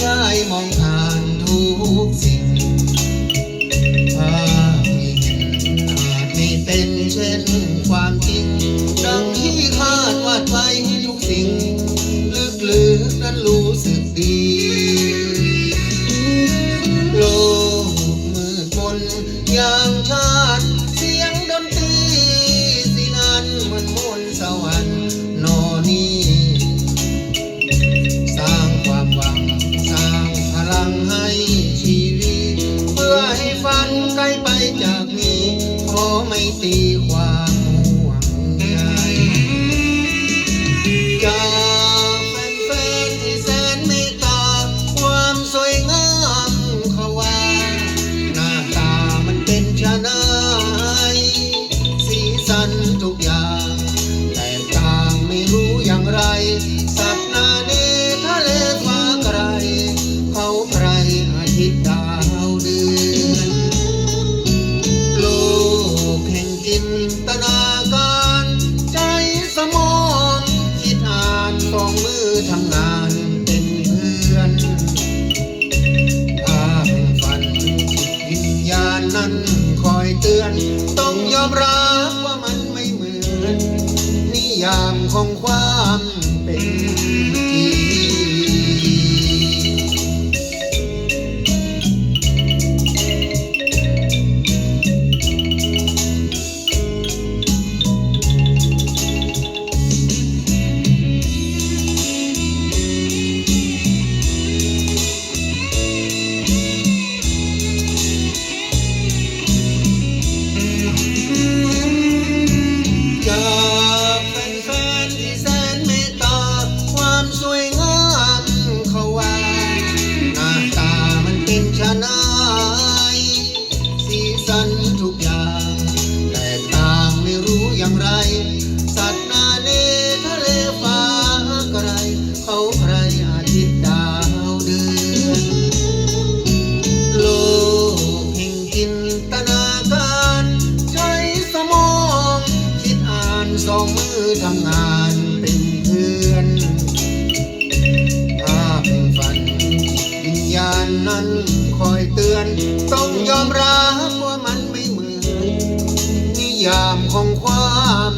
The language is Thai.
านหัวใจมองผ่านทุกสิ่งภาพที่เห็นอาจไม่เป็นเช่นความจริง ของความเป็น สันทุกอย่างแต่ต่างไม่รู้อย่างไร สัตว์นาเนทะเลฟ้าไกลเขาใครอาทิตย์ดาวเดือนโลกแห่งจินตนาการ ใช้สมอง คิดอ่านสองมือทำงานเป็นเพื่อนภาพฝันวิญญาณนั้น คอยเตือน ต้องยอมรับว่ามันไม่เหมือนนิยามของความ